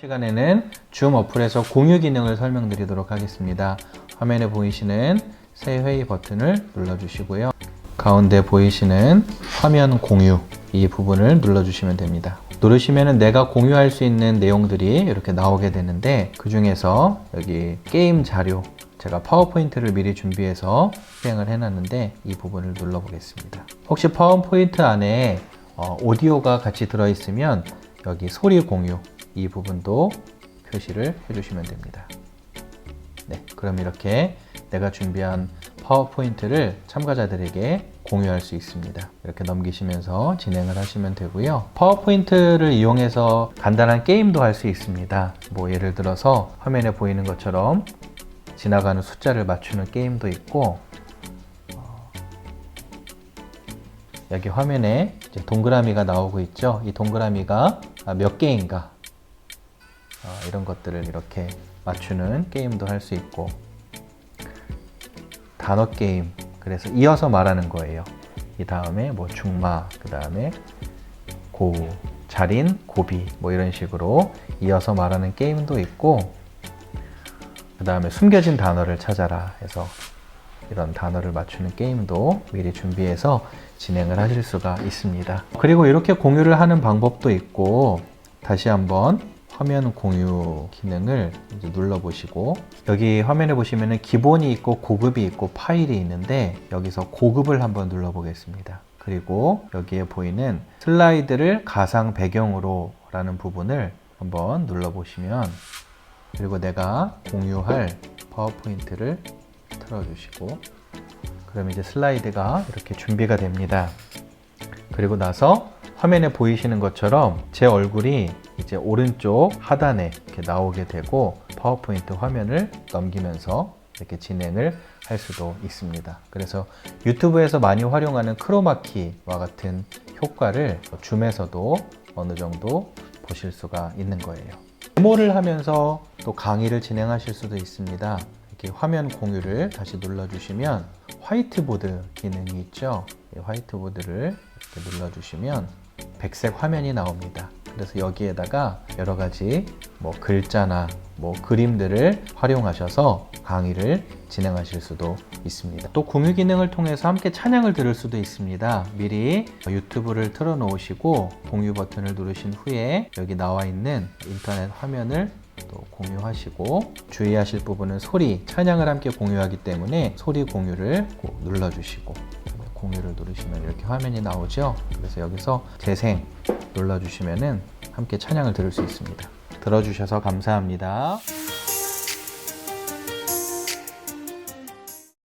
시간에는 줌 어플에서 공유 기능을 설명드리도록 하겠습니다. 화면에 보이시는 새 회의 버튼을 눌러주시고요. 가운데 보이시는 화면 공유 이 부분을 눌러주시면 됩니다. 누르시면 내가 공유할 수 있는 내용들이 이렇게 나오게 되는데 그 중에서 여기 게임 자료 제가 파워포인트를 미리 준비해서 수행을 해놨는데 이 부분을 눌러보겠습니다. 혹시 파워포인트 안에 어, 오디오가 같이 들어있으면 여기 소리 공유 이 부분도 표시를 해주시면 됩니다. 네, 그럼 이렇게 내가 준비한 파워포인트를 참가자들에게 공유할 수 있습니다. 이렇게 넘기시면서 진행을 하시면 되고요. 파워포인트를 이용해서 간단한 게임도 할 수 있습니다. 뭐 예를 들어서 화면에 보이는 것처럼 지나가는 숫자를 맞추는 게임도 있고 어, 여기 화면에 동그라미가 나오고 있죠. 이 동그라미가 아, 몇 개인가 어, 이런 것들을 이렇게 맞추는 게임도 할 수 있고 단어 게임 그래서 이어서 말하는 거예요. 이 다음에 뭐 중마 그 다음에 고 자린 고비 뭐 이런 식으로 이어서 말하는 게임도 있고 그 다음에 숨겨진 단어를 찾아라 해서 이런 단어를 맞추는 게임도 미리 준비해서 진행을 하실 수가 있습니다. 그리고 이렇게 공유를 하는 방법도 있고 다시 한번 화면 공유 기능을 눌러보시고 여기 화면에 보시면은 기본이 있고 고급이 있고 파일이 있는데 여기서 고급을 한번 눌러보겠습니다. 그리고 여기에 보이는 슬라이드를 가상 배경으로 라는 부분을 한번 눌러보시면 그리고 내가 공유할 파워포인트를 틀어주시고 그럼 이제 슬라이드가 이렇게 준비가 됩니다. 그리고 나서 화면에 보이시는 것처럼 제 얼굴이 이제 오른쪽 하단에 이렇게 나오게 되고 파워포인트 화면을 넘기면서 이렇게 진행을 할 수도 있습니다. 그래서 유튜브에서 많이 활용하는 크로마키와 같은 효과를 줌에서도 어느 정도 보실 수가 있는 거예요. 데모를 하면서 또 강의를 진행하실 수도 있습니다. 이렇게 화면 공유를 다시 눌러주시면 화이트보드 기능이 있죠. 이 화이트보드를 눌러주시면 백색 화면이 나옵니다. 그래서 여기에다가 여러 가지 뭐 글자나 뭐 그림들을 활용하셔서 강의를 진행하실 수도 있습니다. 또 공유 기능을 통해서 함께 찬양을 들을 수도 있습니다. 미리 유튜브를 틀어 놓으시고 공유 버튼을 누르신 후에 여기 나와 있는 인터넷 화면을 또 공유하시고 주의하실 부분은 소리, 찬양을 함께 공유하기 때문에 소리 공유를 꼭 눌러주시고 공유를 누르시면 이렇게 화면이 나오죠. 그래서 여기서 재생 눌러주시면은 함께 찬양을 들을 수 있습니다. 들어주셔서 감사합니다.